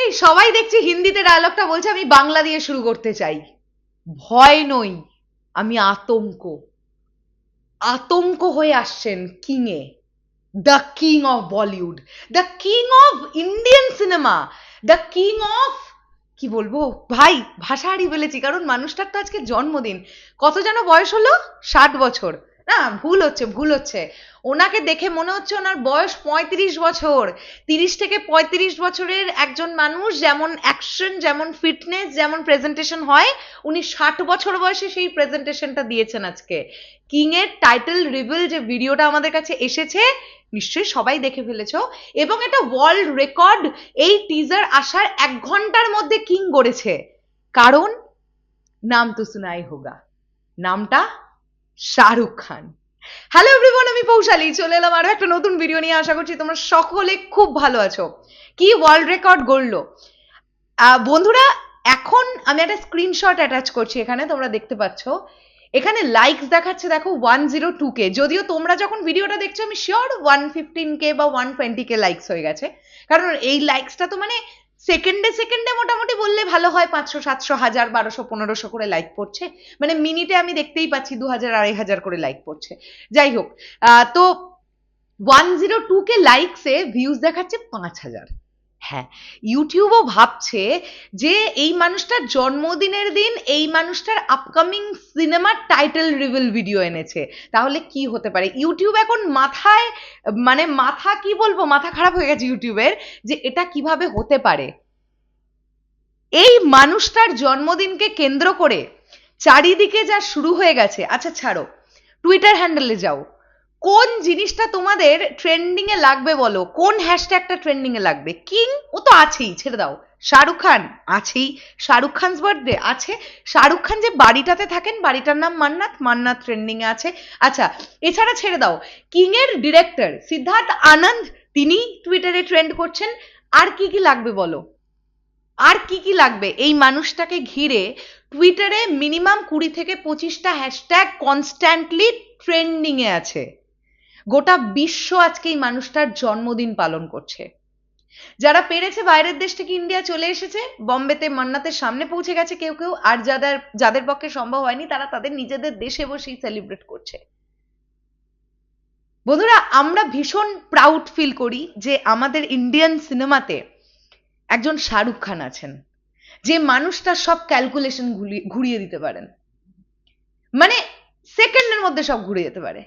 এই সবাই দেখছি হিন্দিতে ডায়লগটা বলছে, আমি বাংলা দিয়ে শুরু করতে চাই। ভয় নই, আমি আতঙ্ক। আতঙ্ক হয়ে আসছেন কিংয়ে the king of Bollywood the king of Indian cinema the king of কি বলব? ভাই, ভাষা হারিয়ে ফেলেছি, কারণ মানুষটার তো আজকে জন্মদিন। কত যেন বয়স হলো? ষাট বছর। না, ভুল হচ্ছে ভুল হচ্ছে। ওনাকে দেখে মনে হচ্ছে ওনার বয়স পঁয়ত্রিশ বছর। তিরিশ থেকে পঁয়ত্রিশ বছরের একজন মানুষ যেমন অ্যাকশন যেমন ফিটনেস যেমন প্রেজেন্টেশন হয়, উনি ষাট বছর বয়সে সেই প্রেজেন্টেশনটা দিয়েছেন আজকে। কিং এর টাইটেল রিভিল যে ভিডিওটা আমাদের কাছে এসেছে, নিশ্চয়ই সবাই দেখে ফেলেছো। এবং এটা ওয়ার্ল্ড রেকর্ড এই টিজার আসার এক ঘণ্টার মধ্যে কিং গড়েছে। কারণ, নাম তো সুনাই হোগা। নামটা শাহরুখ খান। হ্যালো এভরিওয়ান আমি পৌশালী। চলে এলাম আরও একটা নতুন ভিডিও নিয়ে। আশা করছি তোমরা সকলে খুব ভালো আছো। কি ওয়ার্ল্ড রেকর্ড গড়লো? বন্ধুরা, এখন আমি একটা স্ক্রিনশট অ্যাটাচ করছি এখানে, তোমরা দেখতে পাচ্ছ। এখানে লাইকস দেখাচ্ছে, দেখো ওয়ান জিরো টু কে যদিও তোমরা যখন ভিডিওটা দেখছ, আমি শিওর ওয়ান ফিফটিন কে বা ওয়ান টোয়েন্টি কে লাইকস হয়ে গেছে। কারণ এই লাইকসটা তো মানে সেকেন্ডে সেকেন্ডে মোটামুটি বললে ভালো হয় পাঁচশো, সাতশো, হাজার, বারোশো, পনেরোশো করে লাইক পড়ছে। মানে মিনিটে আমি দেখতেই পাচ্ছি দু হাজার, আড়াই হাজার করে লাইক পড়ছে। যাই হোক তো ওয়ান জিরো টু কে লাইকসে ভিউজ দেখাচ্ছে পাঁচ হাজার। হ্যাঁ ইউটিউবও ভাবছে যে এই মানুষটার জন্মদিনের দিন এই মানুষটার আপকামিং সিনেমার টাইটেল রিভিল ভিডিও এনেছে। তাহলে কি হতে পারে? ইউটিউব এখন মাথায় মানে মাথা কি বলব? মাথা খারাপ হয়ে গেছে ইউটিউবের যে এটা কীভাবে হতে পারে? এই মানুষটার জন্মদিনকে কেন্দ্র করে চারিদিকে যা শুরু হয়ে গেছে আচ্ছা ছাড়ো টুইটার হ্যান্ডেলে যাও। কোন জিনিসটা তোমাদের ট্রেন্ডিং এ লাগবে বলো? কোন হ্যাশট্যাগটা ট্রেন্ডিং এ লাগবে? কিং ও তো আছেই, ছেড়ে দাও। শাহরুখ খান আছেই। শাহরুখ খান বার্থডে আছে। শাহরুখ খান যে বাড়িটাতে থাকেন, বাড়িটার নাম মান্নাত মান্নাত ট্রেন্ডিং এ আছে। আচ্ছা এছাড়া ছেড়ে দাও। কিং এর ডিরেক্টর সিদ্ধার্থ আনন্দ, তিনি টুইটারে ট্রেন্ড করছেন। আর কি কি লাগবে বলো? আর কি কি লাগবে? এই মানুষটাকে ঘিরে টুইটারে মিনিমাম কুড়ি থেকে পঁচিশটা হ্যাশট্যাগ কনস্ট্যান্টলি ট্রেন্ডিং এ আছে। গোটা বিশ্ব আজকে এই মানুষটার জন্মদিন পালন করছে। যারা পেরেছে বাইরের দেশ থেকে ইন্ডিয়া চলে এসেছে, বম্বেতে মান্নাতের সামনে পৌঁছে গেছে কেউ কেউ, আর যাদের যাদের পক্ষে সম্ভব হয়নি, তারা তাদের নিজেদের দেশে বসেই সেলিব্রেট করছে। বন্ধুরা, আমরা ভীষণ প্রাউড ফিল করি যে আমাদের ইন্ডিয়ান সিনেমাতে একজন শাহরুখ খান আছেন, যে মানুষটার সব ক্যালকুলেশন ঘুরিয়ে দিতে পারেন। মানে সেকেন্ডের মধ্যে সব ঘুরে যেতে পারে।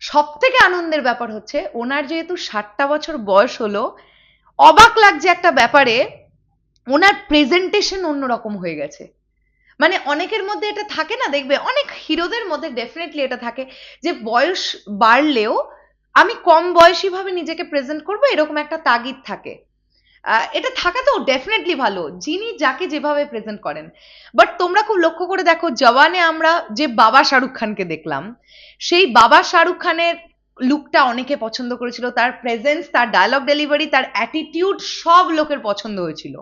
সব থেকে আনন্দের ব্যাপার হচ্ছে, ওনার যেহেতু ষাটটা বছর বয়স হলো, অবাক লাগছে একটা ব্যাপারে, ওনার প্রেজেন্টেশন অন্যরকম হয়ে গেছে। মানে অনেকের মধ্যে এটা থাকে না, দেখবে অনেক হিরোদের মধ্যে ডেফিনেটলি এটা থাকে যে বয়স বাড়লেও আমি কম বয়সী ভাবে নিজেকে প্রেজেন্ট করব, এরকম একটা তাগিদ থাকে। এটা থাকা তো ডেফিনেটলি ভালো। যিনি যাকে যেভাবে প্রেজেন্ট করেন। বাট তোমরা খুব লক্ষ্য করে দেখো, জওয়ানে আমরা যে বাবা শাহরুখ খানকে দেখলাম, সেই বাবা শাহরুখ খানের লুকটা অনেকে পছন্দ করেছিল। তার প্রেজেন্স তার ডায়লগ ডেলিভারি তার অ্যাটিটিউড সব লোকের পছন্দ হয়েছিল।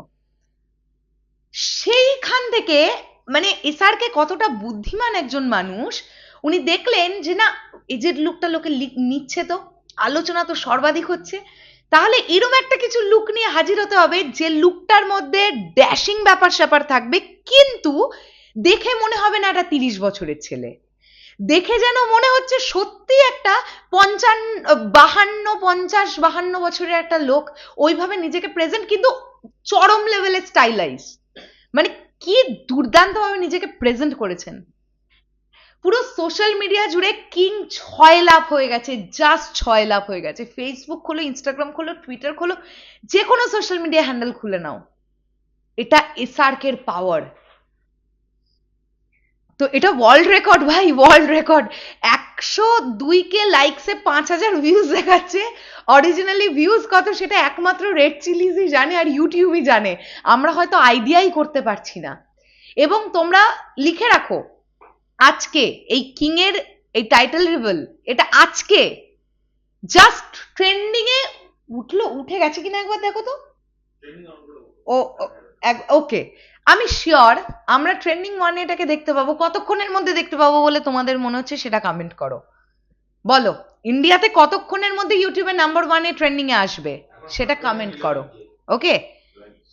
সেইখান থেকে মানে এসআরকে কতটা বুদ্ধিমান একজন মানুষ, উনি দেখলেন যে না যে লুকটা লোকে নিচ্ছে তো, আলোচনা তো সর্বাধিক হচ্ছে। তাহলে এরম একটা কিছু লুক নিয়ে হাজির হতে হবে যে লুকটার মধ্যে ড্যাশিং ব্যাপার স্যাপার থাকবে, কিন্তু দেখে মনে হবে না এটা তিরিশ বছরের ছেলে। দেখে যেন মনে হচ্ছে সত্যি একটা পঞ্চান্ন বাহান্ন, পঞ্চাশ, বাহান্ন বছরের একটা লোক ওইভাবে নিজেকে প্রেজেন্ট কিন্তু চরম লেভেলে স্টাইলাইজ মানে কি দুর্দান্তভাবে নিজেকে প্রেজেন্ট করেছেন। পুরো সোশ্যাল মিডিয়া জুড়ে কিং ছয় লাভ হয়ে গেছে জাস্ট ছয় লাভ হয়ে গেছে। ফেসবুক খোলো ইনস্টাগ্রাম খোলো টুইটার খোলো, যে কোনো সোশ্যাল মিডিয়া হ্যান্ডেল খুলে নাও। এটা এসআরকের পাওয়ার তো এটা ওয়ার্ল্ড রেকর্ড ভাই ওয়ার্ল্ড রেকর্ড একশো দুই কে লাইকসে পাঁচ হাজার ভিউজ দেখাচ্ছে। অরিজিনালি ভিউজ কত সেটা একমাত্র রেড চিলিজই জানে আর ইউটিউবই জানে। আমরা হয়তো আইডিয়াই করতে পারছি না। এবং তোমরা লিখে রাখো আজকে এই কিং এর এই টাইটেল রিভেল এটা আজকে জাস্ট ট্রেন্ডিং এ উঠল উঠে গেছে কিনা একবার দেখো তো। ও ওকে আমি শিওর আমরা ট্রেন্ডিং ওয়ানে এটাকে দেখতে পাবো কতক্ষণের মধ্যে দেখতে পাবো বলে তোমাদের মনে হচ্ছে সেটা কমেন্ট করো। বলো ইন্ডিয়াতে কতক্ষণের মধ্যে ইউটিউবে নাম্বার ওয়ানে ট্রেন্ডিং এ আসবে সেটা কমেন্ট করো ওকে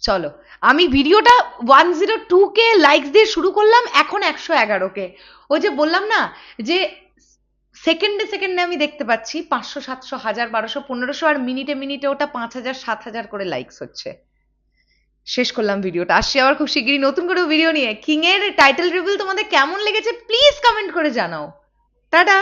চলো। আমি ভিডিওটা one zero two K likes দিয়ে শুরু করলাম, এখন একশো এগারো কে ওই যে বললাম না, যে সেকেন্ডে সেকেন্ডে আমি দেখতে পাচ্ছি পাঁচশো, সাতশো, হাজার, বারোশো, পনেরোশো, আর মিনিটে মিনিটে ওটা পাঁচ হাজার, সাত হাজার করে লাইকস হচ্ছে। শেষ করলাম ভিডিওটা। আসছি আবার খুব শিগগিরই নতুন করে ভিডিও নিয়ে। কিং এর টাইটেল রিভিল তোমাদের কেমন লেগেছে প্লিজ কমেন্ট করে জানাও। টাটা!